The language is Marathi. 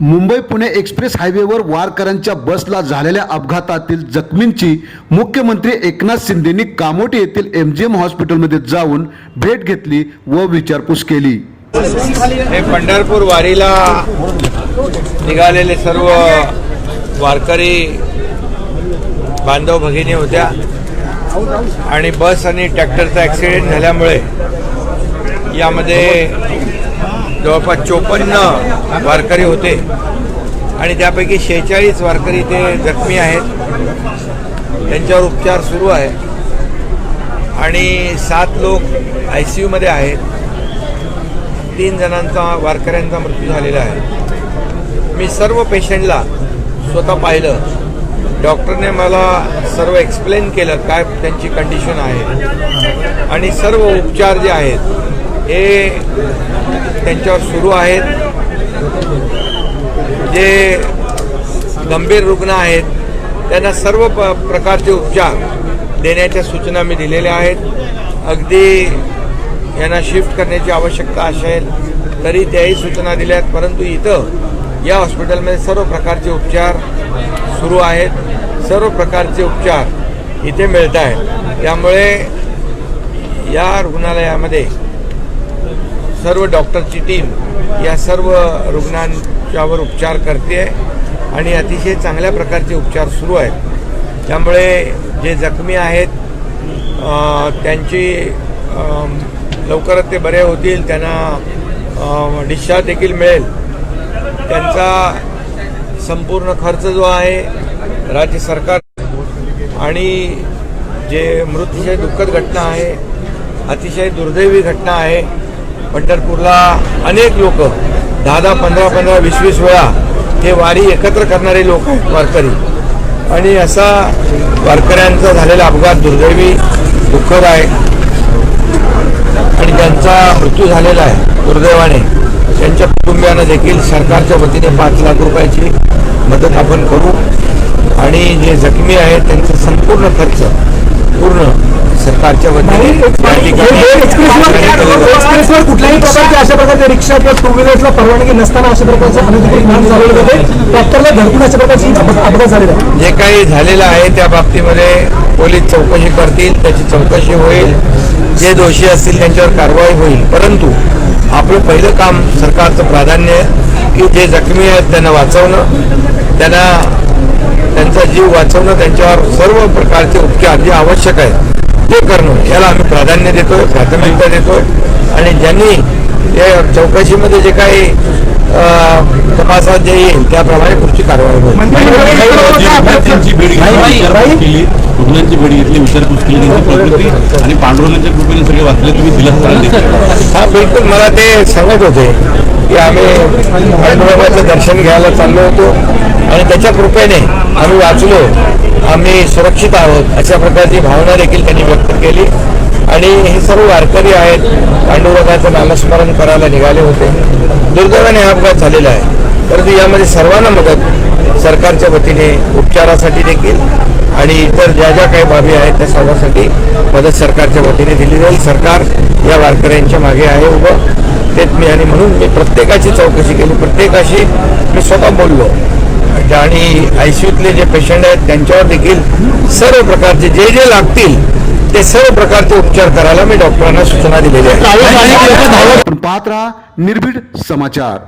मुंबई पुणे एक्सप्रेस हायवेवर वारकऱ्यांच्या बसला झालेल्या अपघातातील जखमींची मुख्यमंत्री एकनाथ शिंदेंनी कामोटी येथील एम जी एम हॉस्पिटलमध्ये जाऊन भेट घेतली व विचारपूस केली. हे पंढरपूर वारीला निघालेले सर्व वारकरी बांधव भगिनी होत्या आणि बस आणि ट्रॅक्टरचा ॲक्सिडेंट झाल्यामुळे यामध्ये जवळपास चोपन्न वारकरी होते. आणि त्यापैकी शेहेचाळीस वारकरी ते जखमी आहेत. त्यांच्यावर उपचार सुरू आहे. आणि सात लोक आय सी यूमध्ये आहेत. तीन जणांचा वारकऱ्यांचा मृत्यू झालेला आहे. मी सर्व पेशंटला स्वतः पाहिलं. डॉक्टरने मला सर्व एक्सप्लेन केलं काय त्यांची कंडिशन आहे. आणि सर्व उपचार जे आहेत हे त्यांच्यावर सुरू आहेत. जे गंभीर रुग्ण आहेत त्यांना सर्व प प्रकारचे उपचार देण्याच्या सूचना मी दिलेल्या आहेत. अगदी यांना शिफ्ट करण्याची आवश्यकता असेल तरी त्याही सूचना दिल्या आहेत परंतु इथं या हॉस्पिटलमध्ये सर्व प्रकारचे उपचार सुरू आहेत. सर्व प्रकारचे उपचार इथे मिळत आहेत त्यामुळे या रुग्णालयामध्ये सर्व डॉक्टरची टीम या सर्व रुग्णांच्यावर उपचार करते आहे आणि अतिशय चांगल्या प्रकारचे उपचार सुरू आहेत. त्यामुळे जे जखमी आहेत त्यांची लवकरच ते बरे होतील त्यांना डिस्चार्ज देखील मिळेल. त्यांचा संपूर्ण खर्च जो आहे राज्य सरकार आणि जे मृत्यूची दुःखद घटना आहे अतिशय दुर्दैवी घटना आहे पंढरपूरला अनेक लोक दहा दहा पंधरा पंधरा वीस वीस वेळा हे वारी एकत्र करणारे लोक आहेत वारकरी. आणि असा वारकऱ्यांचा झालेला अपघात दुर्दैवी दुःखद आहे. आणि ज्यांचा मृत्यू झालेला आहे दुर्दैवाने त्यांच्या कुटुंबियांना देखील सरकारच्या वतीने पाच लाख रुपयाची मदत आपण करू. आणि जे जखमी आहेत त्यांचा संपूर्ण खर्च पूर्ण सरकारच्या एक्सप्रेसवर कुठल्याही प्रकारचे अशा प्रकारचे रिक्षा किंवा टू व्हीलर्सला परवानगी नसताना अशा प्रकारचे अनधिकृत ट्रॅक्टरला धडकून अशा प्रकारची अपघात झालेला आहे. जे काही झालेलं आहे त्या बाबतीमध्ये पोलीस चौकशी करतील त्याची चौकशी होईल. जे दोषी असतील त्यांच्यावर कारवाई होईल. परंतु आपलं पहिलं काम सरकारचं प्राधान्य आहे की जे जखमी आहेत त्यांना वाचवणं त्यांना त्यांचा जीव वाचवणं त्यांच्यावर सर्व प्रकारचे उपचार जे आवश्यक आहेत ते करणं याला आम्ही प्राधान्य देतोय प्राथमिकता देतोय. आणि ज्यांनी या चौकशीमध्ये जे काही तपासात जे येईल त्याप्रमाणे पुढची कारवाई होईल. रुग्णांची भेट घेतली विचारपूस केली प्रकृती आणि पांडुरंगाच्या कृपेने सगळे वाचले तुम्ही दिलासा दिली हा बिलकुल मला ते सांगत होते की आम्ही पांडुरंगाचं दर्शन घ्यायला चाललो होतो आणि त्याच्या कृपेने आम्ही वाचलो. आम्ही सुरक्षित आहोत अशा प्रकारची भावना देखील त्यांनी व्यक्त केली. आणि हे सर्व वारकरी आहेत पांडुरंगाचं नामस्मरण करायला निघाले होते. दुर्दैवाने हा अपघात झालेला आहे. परंतु यामध्ये सर्वांना मदत सरकारच्या वतीने उपचारासाठी देखील आणि इतर ज्या ज्या काही बाबी आहेत त्या सर्वांसाठी मदत सरकारच्या वतीने दिली जाईल. सरकार या वारकऱ्यांच्या मागे आहे उभं. तेच मी आणि म्हणून मी प्रत्येकाची चौकशी केली. प्रत्येकाशी मी स्वतः बोललो. आणि आय सी यूतले जे पेशंट आहेत त्यांच्यावर देखील सर्व प्रकारचे जे जे लागतील ते सर्व प्रकारचे उपचार करायला मी डॉक्टरांना सूचना दिलेल्या आहेत. पण पाहत राहा निर्भीड समाचार.